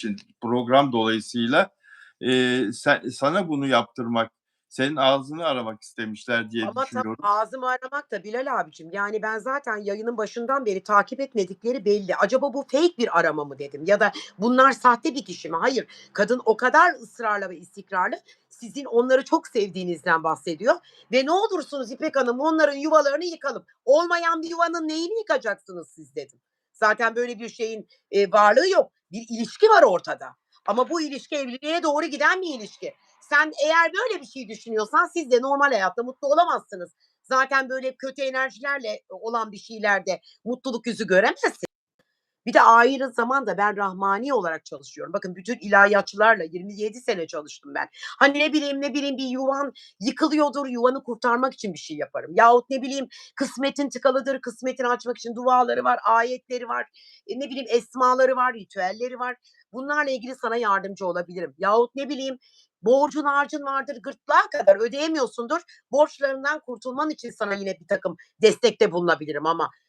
için program dolayısıyla e, sen, sana bunu yaptırmak, senin ağzını aramak istemişler diye Ama düşünüyorum. ağzımı aramak da Bilal abicim. Yani ben zaten yayının başından beri takip etmedikleri belli. Acaba bu fake bir arama mı dedim ya da bunlar sahte bir kişi mi? Hayır. Kadın o kadar ısrarla ve istikrarlı sizin onları çok sevdiğinizden bahsediyor. Ve ne olursunuz İpek Hanım onların yuvalarını yıkalım. Olmayan bir yuvanın neyini yıkacaksınız siz dedim. Zaten böyle bir şeyin e, varlığı yok. Bir ilişki var ortada. Ama bu ilişki evliliğe doğru giden bir ilişki. Sen eğer böyle bir şey düşünüyorsan siz de normal hayatta mutlu olamazsınız. Zaten böyle kötü enerjilerle olan bir şeylerde mutluluk yüzü göremezsin. Bir de ayrı zamanda ben rahmani olarak çalışıyorum. Bakın bütün ilahiyatçılarla 27 sene çalıştım ben. Hani ne bileyim ne bileyim bir yuvan yıkılıyordur yuvanı kurtarmak için bir şey yaparım. Yahut ne bileyim kısmetin tıkalıdır kısmetini açmak için duaları var, ayetleri var, e, ne bileyim esmaları var, ritüelleri var. Bunlarla ilgili sana yardımcı olabilirim. Yahut ne bileyim borcun harcın vardır gırtlağa kadar ödeyemiyorsundur. Borçlarından kurtulman için sana yine bir takım destekte bulunabilirim ama